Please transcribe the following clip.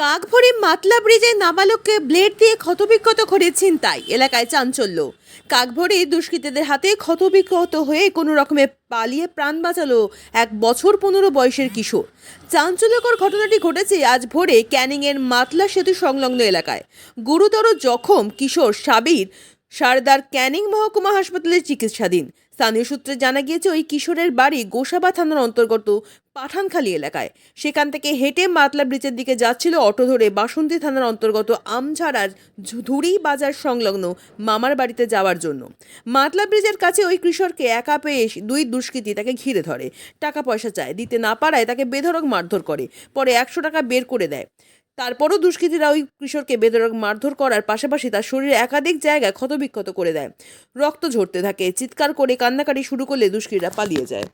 কাকভরি মাতলা ব্রিজে নাবালককে ব্লেড দিয়ে ক্ষতবিক্ষত করে ছিনতাই, এলাকায় চাঞ্চল্য। কাক ভরে দুষ্কৃতীদের হাতে ক্ষতবিক্ষত হয়ে কোনো রকমে পালিয়ে প্রাণ বাঁচালো এক বছর পনেরো বয়সের কিশোর। চাঞ্চল্যকর ঘটনাটি ঘটেছে আজ ভোরে ক্যানিংয়ের মাতলা সেতু সংলগ্ন এলাকায়। গুরুতর জখম কিশোর সাবির সারদার ক্যানিং মহকুমা হাসপাতালে চিকিৎসাধীন। স্থানীয় সূত্রে জানা গিয়েছে, ওই কিশোরের বাড়ি গোসাবা থানার অন্তর্গত পাঠানখালী এলাকায়। সেখান থেকে হেঁটে মাতলা ব্রিজের দিকে যাচ্ছিল অটো ধরে বাসন্তী থানার অন্তর্গত আমঝাড়ার ধুরি বাজার সংলগ্ন মামার বাড়িতে যাওয়ার জন্য। মাতলা ব্রিজের কাছে ওই কিশোরকে একা পেয়ে দুই দুষ্কৃতী তাকে ঘিরে ধরে। টাকা পয়সা চায়, দিতে না পারায় তাকে বেধড়ক মারধর করে, পরে একশো টাকা বের করে দেয়। তারপরও দুষ্কৃতীরা ওই কিশোরকে বেদরক মারধর করার পাশাপাশি তার শরীরে একাধিক জায়গায় ক্ষতবিক্ষত করে দেয়। রক্ত ঝরতে থাকে, চিৎকার করে কান্নাকাটি শুরু করলে দুষ্কৃতীরা পালিয়ে যায়।